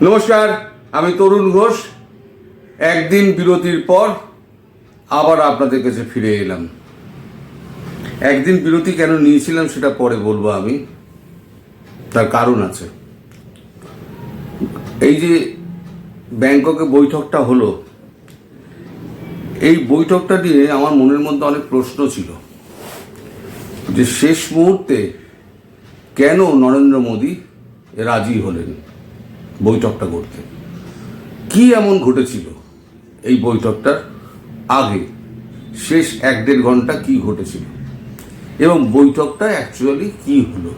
নমস্কার, আমি তরুণ ঘোষ। একদিন বিরতির পর আবার আপনাদের কাছে ফিরে এলাম। একদিন বিরতি কেন নিয়েছিলাম সেটা পরে বলব আমি। তার কারণ আছে। এই যে ব্যাংককে বৈঠকটা হলো, এই বৈঠকটা নিয়ে আমার মনের মধ্যে অনেক প্রশ্ন ছিল যে শেষ মুহূর্তে কেন নরেন্দ্র মোদী রাজি হলেন? বৈঠকটা করতে কি এমন ঘটেছিল? এই বৈঠকটার আগে শেষ এক দেড় ঘণ্টা কি ঘটেছিল? এবং বৈঠকটা অ্যাকচুয়ালি কি হলো?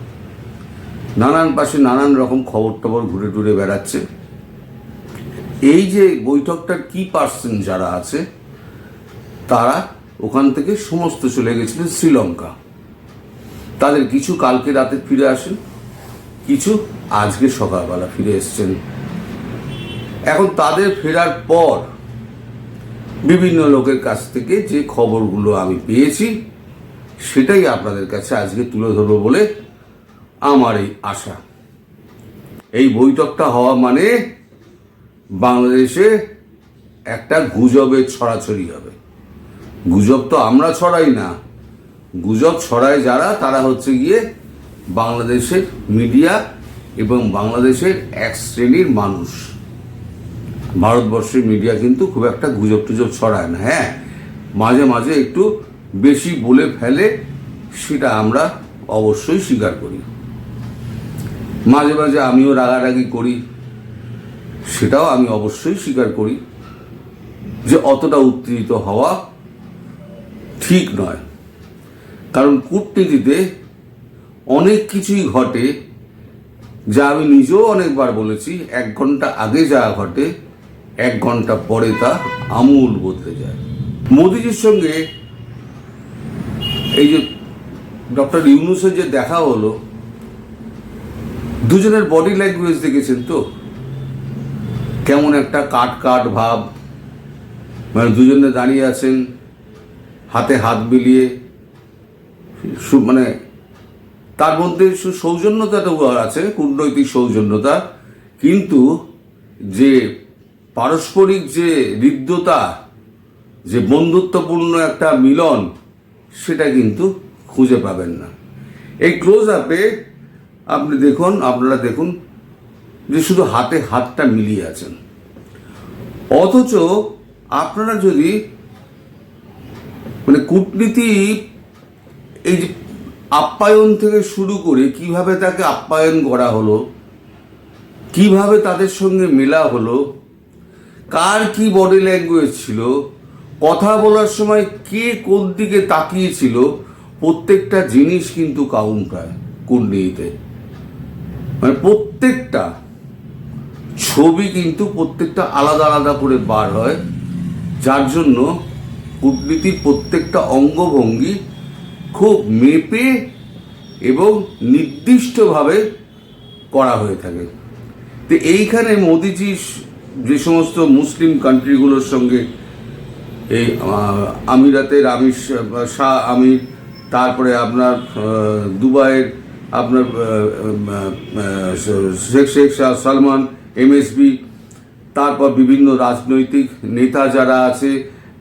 নানান পাশে নানান রকম খবর টবর ঘুরে টুরে বেড়াচ্ছে। এই যে বৈঠকটার কি পার্সন যারা আছে, তারা ওখান থেকে সমস্ত চলে গেছিলেন শ্রীলঙ্কা। তাদের কিছু কালকে রাতে ফিরে আসেন। কিছু আজকে সকালবেলা ফিরে এসছেন। এখন তাদের ফেরার পর বিভিন্ন লোকের কাছ থেকে যে খবরগুলো আমি পেয়েছি, সেটাই আপনাদের কাছে আজকে তুলে ধরবো বলে আমার এই আশা। এই বৈঠকটা হওয়া মানে বাংলাদেশে একটা গুজবের ছড়াছড়ি হবে। গুজব তো আমরা ছড়াই না। গুজব ছড়ায় যারা, তারা হচ্ছে গিয়ে বাংলাদেশের মিডিয়া এবং বাংলাদেশের এক শ্রেণির মানুষ। ভারতবর্ষের মিডিয়া কিন্তু খুব একটা গুজব টুজব ছড়ায় না হ্যাঁ? মাঝে মাঝে একটু বেশি বলে ফেলে সেটা আমরা অবশ্যই স্বীকার করি। মাঝে মাঝে আমিও রাগারাগি করি, সেটাও আমি অবশ্যই স্বীকার করি যে অতটা উত্তেজিত হওয়া ঠিক নয়। কারণ কূটনীতিতে অনেক কিছুই ঘটে, যা আমি নিজেও অনেকবার বলেছি, এক ঘণ্টা আগে যা ঘটে, এক ঘণ্টা পরে তা আমূল বদলে যায়। মোদিজির সঙ্গে এই যে ডক্টর ইউনুসের যে দেখা হলো, দুজনের বডি ল্যাঙ্গুয়েজ দেখেছেন তো? কেমন একটা কাট কাট ভাব মানে দুজনে দাঁড়িয়ে আছেন, হাতে হাত মিলিয়ে মানে তার মধ্যে সু- সৌজন্যতাটা আছে, কূটনৈতিক সৌজন্যতা। কিন্তু যে পারস্পরিক যে হৃদ্যতা যে বন্ধুত্বপূর্ণ একটা মিলন, সেটা কিন্তু খুঁজে পাবেন না। এই ক্লোজ আপে আপনি দেখুন, আপনারা দেখুন যে শুধু হাতে হাতটা মিলিয়ে আছেন। অথচ আপনারা যদি মানে কূটনীতি, এই যে আপ্যায়ন থেকে শুরু করে কীভাবে তাকে আপ্যায়ন করা হলো, কীভাবে তাদের সঙ্গে মেলা হলো, কার কি বডি ল্যাঙ্গুয়েজ ছিল, কথা বলার সময় কে কোন দিকে তাকিয়েছিল, প্রত্যেকটা জিনিস কিন্তু কাউন্ট হয় কুণ্ডলিতে মানে প্রত্যেকটা ছবি কিন্তু প্রত্যেকটা আলাদা আলাদা করে বার হয়, যার জন্য কূটনীতির প্রত্যেকটা অঙ্গভঙ্গি খুব মেপে এবং নির্দিষ্টভাবে করা হয়ে থাকে। তো এইখানে মোদিজি যে সমস্ত মুসলিম কান্ট্রিগুলোর সঙ্গে এই আমিরাতের আমির শাহ আমির, তারপরে আপনার দুবাইয়ের আপনার Sheikh Sheikh Shah Salman, MSB, তারপর বিভিন্ন রাজনৈতিক নেতা যারা আছে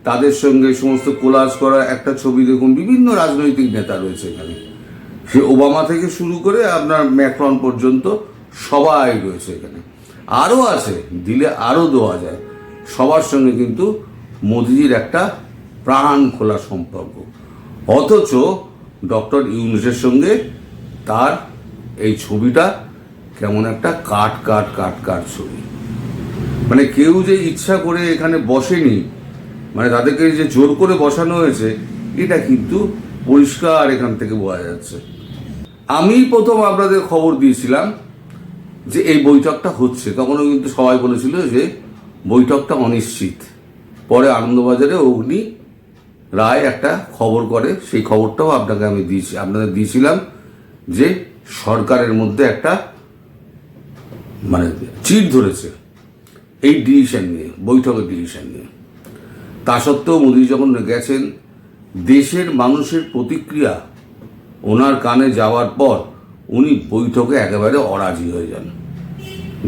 তাদের সঙ্গে সমস্ত কোলাজ করা, একটা ছবি দেখুন, বিভিন্ন রাজনৈতিক নেতা রয়েছে এখানে। সে ওবামা থেকে শুরু করে আপনার ম্যাক্রন পর্যন্ত সবাই রয়েছে এখানে। আরও আছে, দিলে আরও দেওয়া যায়। সবার সঙ্গে কিন্তু মোদিজির একটা প্রাণ খোলা সম্পর্ক। অথচ ডক্টর ইউনুসের সঙ্গে তার এই ছবিটা কেমন একটা কাট কাট কাট কাট ছবি। মানে কেউ যে ইচ্ছা করে এখানে বসেনি মানে তাদেরকে যে জোর করে বসানো হয়েছে, এটা কিন্তু পরিষ্কার এখান থেকে বোঝা যাচ্ছে। আমি প্রথম আপনাদের খবর দিয়েছিলাম যে এই বৈঠকটা হচ্ছে। তখনও কিন্তু সবাই বলেছিল যে বৈঠকটা অনিশ্চিত। পরে আনন্দবাজারে অগ্নি রায় একটা খবর করে। সেই খবরটাও আপনাকে আমি দিয়েছি আপনাদের দিয়েছিলাম যে সরকারের মধ্যে একটা মানে চিট ধরেছে। এই ডিসিশন নিয়ে, বৈঠকের ডিসিশন নিয়ে। তা সত্ত্বেও মোদী যখন গেছেন, দেশের মানুষের প্রতিক্রিয়া ওনার কানে যাওয়ার পর উনি বৈঠকে একেবারে অরাজি হয়ে যান।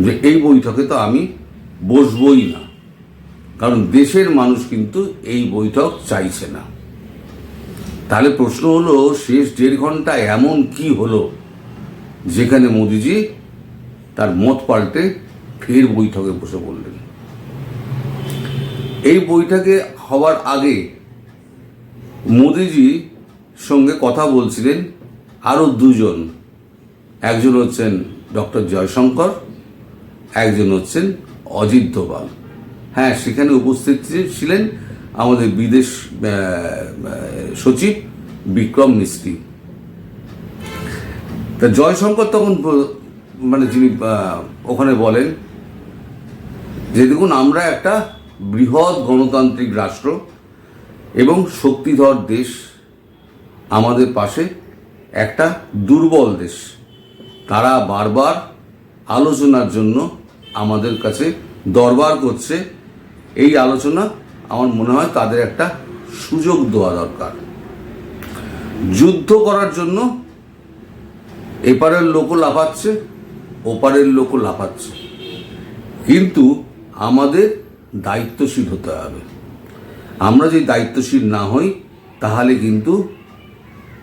যে এই বৈঠকে তো আমি বসবই না, কারণ দেশের মানুষ কিন্তু এই বৈঠক চাইছে না। তাহলে প্রশ্ন হলো, শেষ দেড় ঘণ্টা এমন কি হলো যেখানে মোদিজি তার মত পাল্টে ফের বৈঠকে বসে পড়লেন? এই বৈঠকে হওয়ার আগে মোদিজি সঙ্গে কথা বলছিলেন আরও দুজন। একজন হচ্ছেন ডক্টর জয়শঙ্কর, একজন হচ্ছেন অজিত দোভাল। হ্যাঁ সেখানে উপস্থিত ছিলেন আমাদের বিদেশ সচিব বিক্রম মিস্ত্রি। তা জয়শঙ্কর তখন মানে যিনি ওখানে বলেন যে, দেখুন, আমরা একটা বৃহৎ গণতান্ত্রিক রাষ্ট্র এবং শক্তিধর দেশ আমাদের পাশে একটা দুর্বল দেশ। তারা বারবার আলোচনার জন্য আমাদের কাছে দরবার করছে। এই আলোচনা আমার মনে হয় তাদের একটা সুযোগ দেওয়া দরকার। যুদ্ধ করার জন্য এপারের লোকও লাফাচ্ছে, ওপারের লোকও লাফাচ্ছে। কিন্তু আমাদের দায়িত্বশীল হতে হবে। আমরা যদি দায়িত্বশীল না হই, তাহলে কিন্তু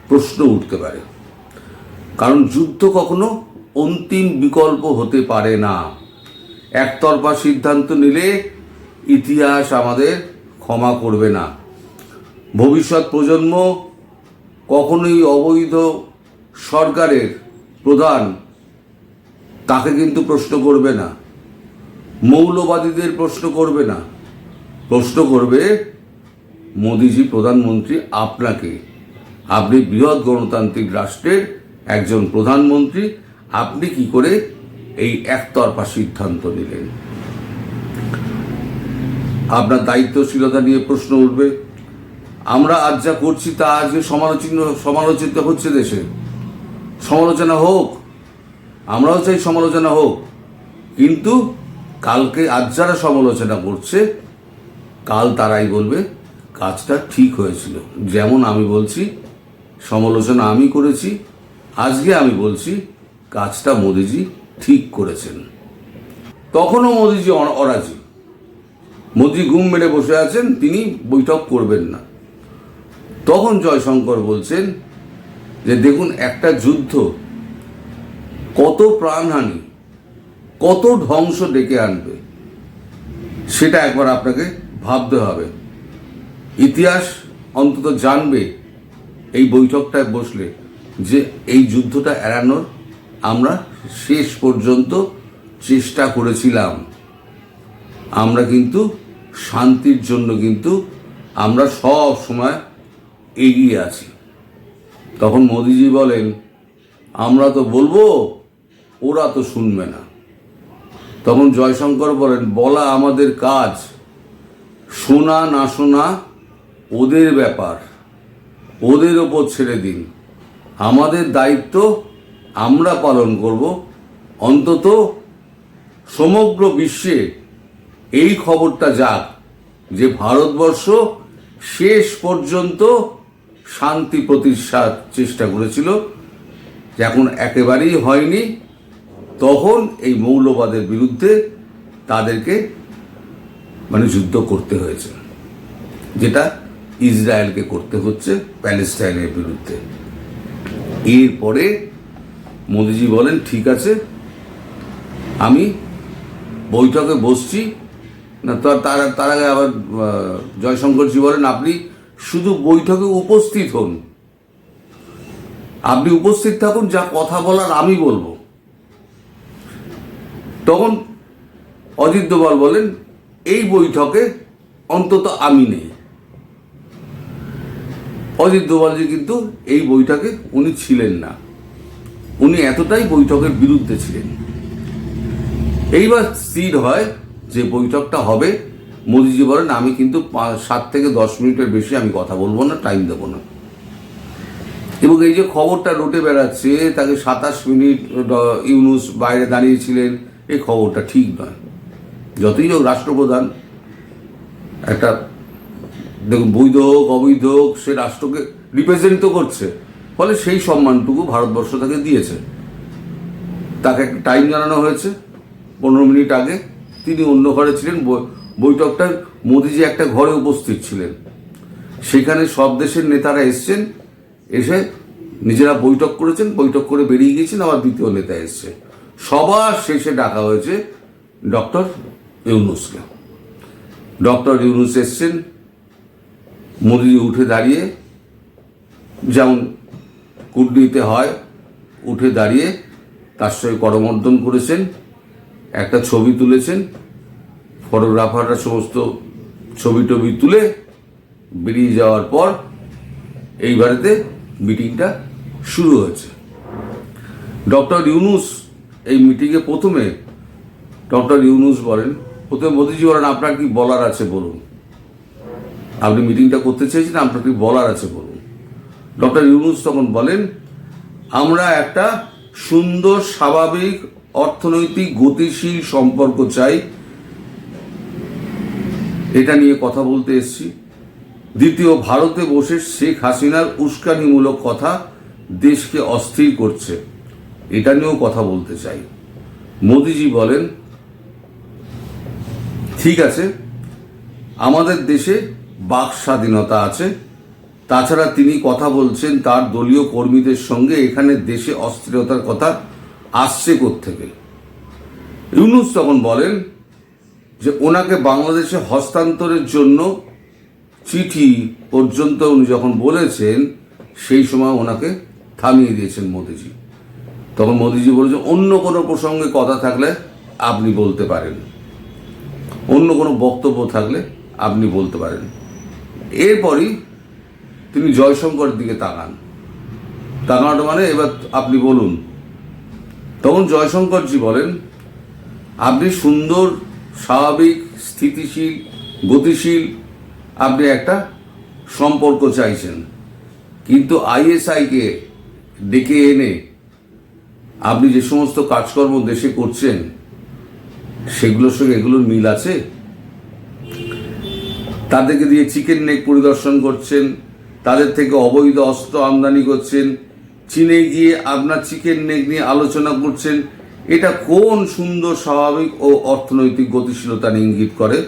প্রশ্ন উঠতে পারে। কারণ যুদ্ধ কখনো অন্তিম বিকল্প হতে পারে না। একতরফা সিদ্ধান্ত নিলে ইতিহাস আমাদের ক্ষমা করবে না। ভবিষ্যৎ প্রজন্ম কখনোই অবৈধ সরকারের প্রধান, তাকে কিন্তু প্রশ্ন করবে না। মৌলবাদীদের প্রশ্ন করবে না। প্রশ্ন করবে, মোদিজি প্রধানমন্ত্রী আপনাকে। আপনি বৃহৎ গণতান্ত্রিক রাষ্ট্রের একজন প্রধানমন্ত্রী, আপনি কি করে এই একতরফা সিদ্ধান্ত নিলেন? আপনার দায়িত্বশীলতা নিয়ে প্রশ্ন উঠবে। আমরা আজ যা করছি তা আজকে সমালোচিত সমালোচিত হচ্ছে দেশে। সমালোচনা হোক, আমরাও চাই সমালোচনা হোক, কিন্তু কালকে আজ যারা সমালোচনা করছে, কাল তারাই বলবে, কাজটা ঠিক হয়েছিল। যেমন আমি বলছি, সমালোচনা আমি করেছি, আজকে আমি বলছি, কাজটা মোদিজি ঠিক করেছেন। তখনও মোদিজি অরাজি। মোদি ঘুম মেরে বসে আছেন, তিনি বৈঠক করবেন না। তখন জয়শঙ্কর বলছেন যে, দেখুন, একটা যুদ্ধ, কত প্রাণহানি কত ধ্বংস ডেকে আনবে? সেটা একবার আপনাকে ভাবতে হবে। ইতিহাস অন্তত জানবে এই বৈঠকটায় বসলে যে এই যুদ্ধটা এড়ানোর আমরা শেষ পর্যন্ত চেষ্টা করেছিলাম। আমরা কিন্তু শান্তির জন্য কিন্তু আমরা সব সময় এগিয়ে আছি। তখন মোদিজি বলেন, আমরা তো বলব, ওরা তো শুনবে না। তখন জয়শঙ্কর বলেন, বলা আমাদের কাজ, শোনা না শোনা ওদের ব্যাপার। ওদের ওপর ছেড়ে দিন। আমাদের দায়িত্ব আমরা পালন করব। অন্তত সমগ্র বিশ্বে এই খবরটা যাক যে ভারতবর্ষ শেষ পর্যন্ত শান্তি প্রতিষ্ঠার চেষ্টা করেছিল। এখন একেবারেই হয়নি। তখন এই মৌলবাদের বিরুদ্ধে তাদেরকে মানে যুদ্ধ করতে হয়েছে। যেটা ইসরায়েলকে করতে হচ্ছে প্যালেস্টাইনের বিরুদ্ধে। এরপরে মোদিজি বলেন, ঠিক আছে, আমি বৈঠকে বসছি। না তার তার তার আগে আবার জয়শঙ্করজি বলেন, আপনি শুধু বৈঠকে উপস্থিত হন। আপনি উপস্থিত থাকুন, যা কথা বলার আমি বলব। তখন অজিত দোভাল বলেন, এই বৈঠকে অন্তত আমি নেই। অজিত দোভালজি কিন্তু এই বৈঠকে উনি ছিলেন না। উনি এতটাই বৈঠকের বিরুদ্ধে ছিলেন। এইবার স্থির হয় যে বৈঠকটা হবে। মোদিজি বলেন, আমি কিন্তু সাত থেকে দশ মিনিটের বেশি আমি কথা বলব না টাইম দেবো না। এবং এই যে খবরটা রোটে বেড়াচ্ছে, তাকে সাতাশ মিনিট ইউনুস বাইরে দাঁড়িয়েছিলেন। এই খবরটা ঠিক নয়। যতই হোক রাষ্ট্রপ্রধান, একটা দেখুন, বৈধ হোক, অবৈধ হোক, সে রাষ্ট্রকে রিপ্রেজেন্ট তো করছে। ফলে সেই সম্মানটুকু ভারতবর্ষ তাকে দিয়েছে। তাকে টাইম জানানো হয়েছে। পনেরো মিনিট আগে তিনি অন্য ঘরে ছিলেন। বৈঠকটা মোদিজি একটা ঘরে উপস্থিত ছিলেন। সেখানে সব দেশের নেতারা এসছেন, এসে নিজেরা বৈঠক করেছেন। বৈঠক করে বেরিয়ে গিয়েছেন, আবার দ্বিতীয় নেতা এসছে। সবার শেষে ডাকা হয়েছে ডক্টর ইউনুসকে। ডক্টর ইউনুস এসছেন মোদিজি উঠে দাঁড়িয়ে, যেমন কূটনীতিতে হয়, উঠে দাঁড়িয়ে তার সঙ্গে করমর্দন করেছেন, একটা ছবি তুলেছেন, ফটোগ্রাফাররা সমস্ত ছবি টবি তুলে বেরিয়ে যাওয়ার পর এই মিটিংটা শুরু হয়েছে। ডক্টর ইউনুস এই মিটিংয়ে প্রথমে ডক্টর ইউনুস বলেন, প্রথমে মোদিজি বলেন, আপনার কি বলার আছে বলুন। আপনি মিটিংটা করতে চেয়েছেন, আপনার কি বলার আছে বলুন। ডক্টর ইউনুস তখন বলেন, আমরা একটা সুন্দর, স্বাভাবিক, অর্থনৈতিক, গতিশীল সম্পর্ক চাই। এটা নিয়ে কথা বলতে এসছি। দ্বিতীয়, ভারতে বসে শেখ হাসিনার উস্কানিমূলক কথা দেশকে অস্থির করছে। এটা নিয়েও কথা বলতে চাই। মোদিজি বলেন, ঠিক আছে, আমাদের দেশে বাক স্বাধীনতা আছে। তাছাড়া তিনি কথা বলছেন তার দলীয় কর্মীদের সঙ্গে, এখানে দেশে অস্থিরতার কথা আসছে থেকে ইউনুস তখন বলেন যে, ওনাকে বাংলাদেশে হস্তান্তরের জন্য চিঠি পর্যন্ত উনি যখন বলেছেন, সেই সময় ওনাকে থামিয়ে দিয়েছেন মোদিজি। তখন মোদিজি বলেছেন, অন্য কোনো প্রসঙ্গে কথা থাকলে আপনি বলতে পারেন। অন্য কোনো বক্তব্য থাকলে আপনি বলতে পারেন। এরপরই তিনি জয়শঙ্করের দিকে তাকান। তাকানোটা মানে এবার আপনি বলুন, তখন জয়শঙ্করজি বলেন, আপনি সুন্দর, স্বাভাবিক, স্থিতিশীল, গতিশীল, আপনি একটা সম্পর্ক চাইছেন। কিন্তু আইএসআইকে ডেকে এনে আপনি যে সমস্ত কাজকর্ম দেশে করছেন, সেগুলোর সঙ্গে এগুলোর মিল আছে? তাদেরকে দিয়ে চিকেন নেক পরিদর্শন করছেন, তাদের থেকে অবৈধ অস্ত্র আমদানি করছেন, চীনে গিয়ে আপনার চিকেন নেক নিয়ে আলোচনা করছেন, এটা কোন সুন্দর, স্বাভাবিক ও অর্থনৈতিক গতিশীলতার ইঙ্গিত করে?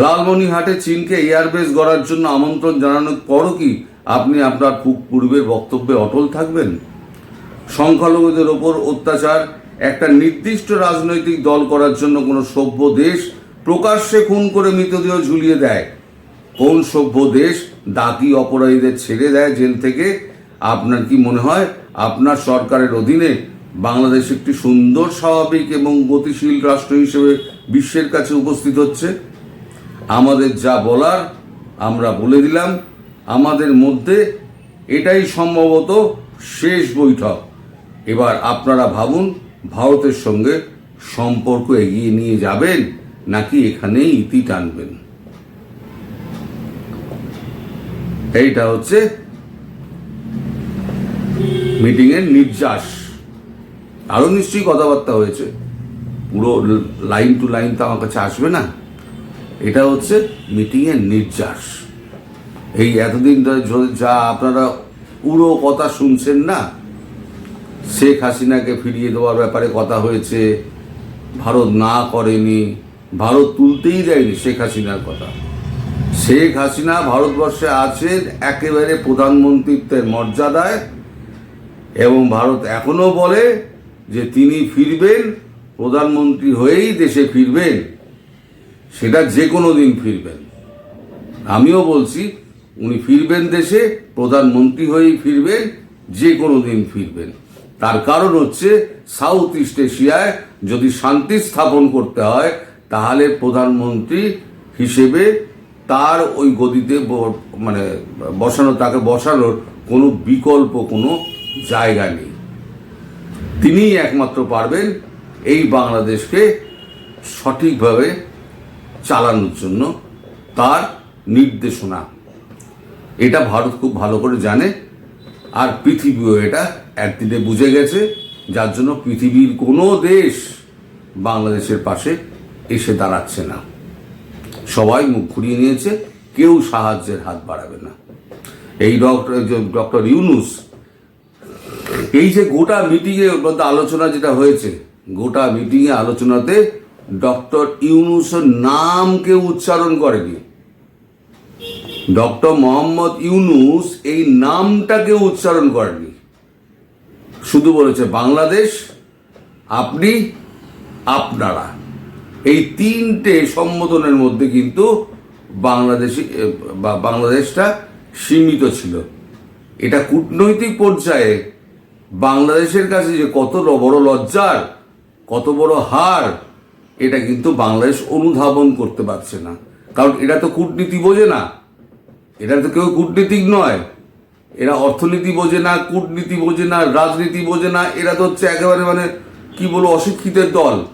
লালমনিহাটে চীনকে এয়ারবেস গড়ার জন্য আমন্ত্রণ জানানোর পরও কি আপনি আপনার পূর্বের বক্তব্যে অটল থাকবেন? সংখ্যালঘুদের ওপর অত্যাচার, একটা নির্দিষ্ট রাজনৈতিক দল করার জন্য কোনো সভ্য দেশ প্রকাশ্যে খুন করে মৃতদেহ ঝুলিয়ে দেয়। কোন সভ্য দেশ ডাকি অপরাধীদের ছেড়ে দেয় জেল থেকে? আপনার কি মনে হয়? আপনার সরকারের অধীনে বাংলাদেশ একটি সুন্দর, স্বাভাবিক এবং গতিশীল রাষ্ট্র হিসেবে বিশ্বের কাছে উপস্থিত হচ্ছে? আমাদের যা বলার, আমরা বলে দিলাম। আমাদের মধ্যে এটাই সম্ভবত শেষ বৈঠক। এবার আপনারা ভাবুন, ভারতের সঙ্গে সম্পর্ক এগিয়ে নিয়ে যাবেন নাকি এখানেই ইতি টানবেন? এইটা হচ্ছে মিটিংয়ের নির্যাস। আরও নিশ্চয়ই কথাবার্তা হয়েছে। পুরো লাইন টু লাইন তো আমার কাছে আসবে না। এটা হচ্ছে মিটিংয়ের নির্যাস। এই এতদিন ধরে যা আপনারা পুরো কথা শুনছেন না শেখ হাসিনাকে ফিরিয়ে দেওয়ার ব্যাপারে কথা হয়েছে। ভারত না করেনি। ভারত তুলতেই দেয়নি শেখ হাসিনার কথা। শেখ হাসিনা ভারতবর্ষে আছেন একেবারে প্রধানমন্ত্রীত্বের মর্যাদায় এবং ভারত এখনও বলে যে তিনি ফিরবেন, প্রধানমন্ত্রী হয়েই দেশে ফিরবেন, সেটা যে কোনো দিন ফিরবেন। আমিও বলছি, উনি ফিরবেন দেশে, প্রধানমন্ত্রী হয়েই ফিরবেন যে কোনো দিন ফিরবেন। তার কারণ হচ্ছে সাউথ ইস্ট এশিয়ায় যদি শান্তি স্থাপন করতে হয়, তাহলে প্রধানমন্ত্রী হিসেবে তার ওই গদিতে মানে বসানো, তাকে বসানোর কোনো বিকল্প কোনো জায়গা নেই। তিনিই একমাত্র পারবেন এই বাংলাদেশকে সঠিকভাবে চালানোর জন্য তার নির্দেশনা। এটা ভারত খুব ভালো করে জানে, আর পৃথিবীও এটা একদিনে বুঝে গেছে যার জন্য পৃথিবীর কোনো দেশ বাংলাদেশের পাশে এসে দাঁড়াচ্ছে না। সবাই মুখ ঘুরিয়ে নিয়েছে, কেউ সাহায্যের হাত বাড়াবে না। এই ডক্টর ডক্টর ইউনুস, এই যে গোটা মধ্যে আলোচনা যেটা হয়েছে, গোটা মিটিংয়ে আলোচনাতে ডক্টর ইউনুসের নাম কেউ উচ্চারণ করেনি। ডক্টর মোহাম্মদ ইউনুস এই নামটাকে উচ্চারণ করেনি। শুধু বলেছে বাংলাদেশ, আপনি, আপনারা। এই তিনটে সম্বোধনের মধ্যে কিন্তু বাংলাদেশি বা বাংলাদেশটা সীমিত ছিল। এটা কূটনৈতিক পর্যায়ে বাংলাদেশের কাছে যে কত বড় লজ্জার, কত বড় হার, এটা কিন্তু বাংলাদেশ অনুধাবন করতে পারছে না। কারণ এটা তো কূটনীতি বোঝে না। এটা তো কেউ কূটনীতিক নয়। এরা অর্থনীতি বোঝে না, কূটনীতি বোঝে না, রাজনীতি বোঝে না, এরা তো হচ্ছে একেবারে মানে কি বলব, অশিক্ষিতের দল।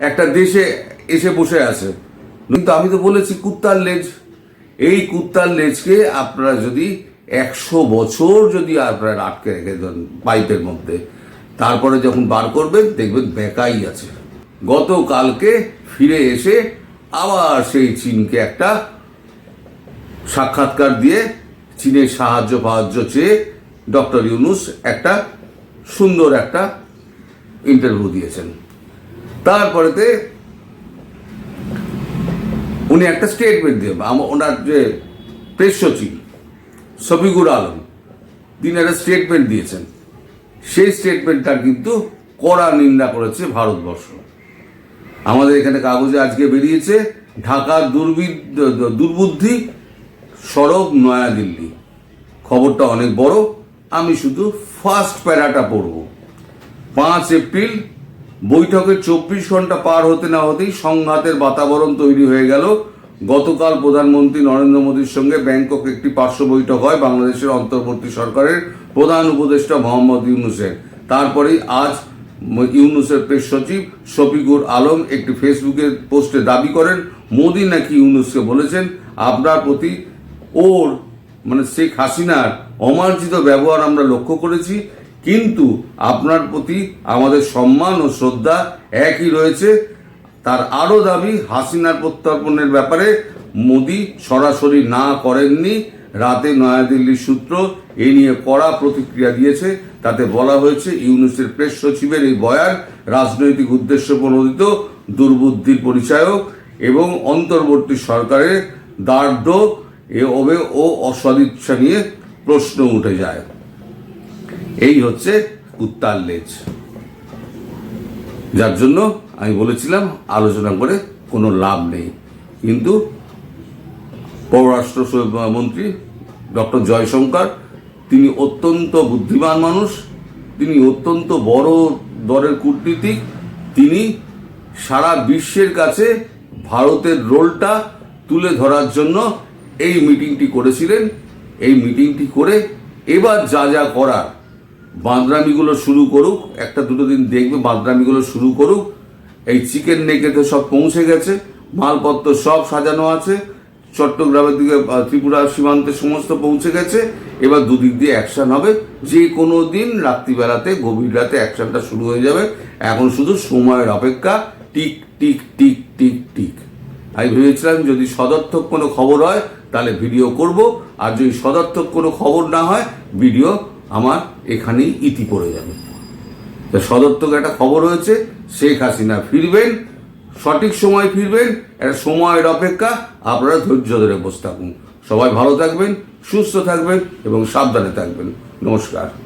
একটা দেশে এসে বসে আছে। কিন্তু আমি তো বলেছি কুত্তার লেজ। এই কুত্তার লেজকে আপনারা যদি একশো বছর যদি আপনারা আটকে রেখে দেন পাইপের মধ্যে, তারপরে যখন বার করবেন, দেখবেন বেকাই আছে। গতকালকে ফিরে এসে আবার সেই চীনকে একটা সাক্ষাৎকার দিয়ে চীনের সাহায্য ফাহায্য চেয়ে ডক্টর ইউনুস একটা সুন্দর একটা ইন্টারভিউ দিয়েছেন। তারপরেতে উনি একটা স্টেটমেন্ট দিয়ে ওনার যে প্রেস সচিব শফিকুর আলম, তিনি একটা স্টেটমেন্ট দিয়েছেন। সেই স্টেটমেন্টটা কিন্তু কড়া নিন্দা করেছে ভারতবর্ষ। আমাদের এখানে কাগজে আজকে বেরিয়েছে, ঢাকার দুর্বি- দুর্বুদ্ধি সড়ক নয়াদিল্লি খবরটা অনেক বড়, আমি শুধু ফার্স্ট প্যারাটা পড়ব। পাঁচ এপ্রিল, বৈঠকে চব্বিশ ঘণ্টা পার হতে না হতেই সংঘাতের বাতাবরণ তৈরি হয়ে গেল। গতকাল প্রধানমন্ত্রী নরেন্দ্র মোদীর সঙ্গে ব্যাংকক একটি পার্শ্ব বৈঠক হয় বাংলাদেশের অন্তর্বর্তী সরকারের প্রধান উপদেষ্টা মোহাম্মদ ইউনুসের। তারপরেই আজ ইউনুসের প্রেস সচিব শফিকুর আলম একটি ফেসবুকে পোস্টে দাবি করেন, মোদী নাকি ইউনুসকে বলেছেন, আপনার প্রতি ওর মানে শেখ হাসিনার অমার্জিত ব্যবহার আমরা লক্ষ্য করেছি, কিন্তু আপনার প্রতি আমাদের সম্মান ও শ্রদ্ধা একই রয়েছে। তার আরও দাবি, হাসিনার প্রত্যর্পণের ব্যাপারে মোদি সরাসরি না করেননি। রাতে নয়াদিল্লির সূত্র এ নিয়ে কড়া প্রতিক্রিয়া দিয়েছে। তাতে বলা হয়েছে, ইউনুসের প্রেস সচিবের এই বয়ান রাজনৈতিক উদ্দেশ্য প্রণোদিত, দুর্বুদ্ধির পরিচায়ক এবং অন্তর্বর্তী সরকারের দার্ঢ্য এ অবে ও অসদিচ্ছা নিয়ে প্রশ্ন উঠে যায়। এই হচ্ছে কুত্তার লেজ। যার জন্য আমি বলেছিলাম, আলোচনা করে কোনো লাভ নেই। কিন্তু পররাষ্ট্র মন্ত্রী ডক্টর জয়শঙ্কর, তিনি অত্যন্ত বুদ্ধিমান মানুষ, তিনি অত্যন্ত বড় দরের কূটনীতিক, তিনি সারা বিশ্বের কাছে ভারতের রোলটা তুলে ধরার জন্য এই মিটিংটি করেছিলেন, এই মিটিংটি করে এবার যা যা করার, বাঁদরামিগুলো শুরু করুক, একটা দুটো দিন দেখবে বাঁদরামিগুলো শুরু করুক, এই চিকেন নেকে তো সব পৌঁছে গেছে, মালপত্র সব সাজানো আছে, চট্টগ্রামের দিকে ত্রিপুরা সীমান্তে সমস্ত পৌঁছে গেছে, এবার দুদিক দিয়ে অ্যাকশন হবে, যে কোনো দিন রাত্রিবেলাতে, গভীর রাতে অ্যাকশনটা শুরু হয়ে যাবে, এখন শুধু সময়ের অপেক্ষা, tick tick tick tick tick. আমি ভেবেছিলাম যদি সদর্থক কোনো খবর হয় তাহলে ভিডিও করব। আর যদি সদার্থক কোনো খবর না হয়, ভিডিও আমার এখানেই ইতি পড়ে যাবে। তা সদর্থক একটা খবর হয়েছে শেখ হাসিনা ফিরবেন, সঠিক সময় ফিরবেন, একটা সময়ের অপেক্ষা আপনারা ধৈর্য ধরে বসে থাকুন। সবাই ভালো থাকবেন, সুস্থ থাকবেন এবং সাবধানে থাকবেন। নমস্কার।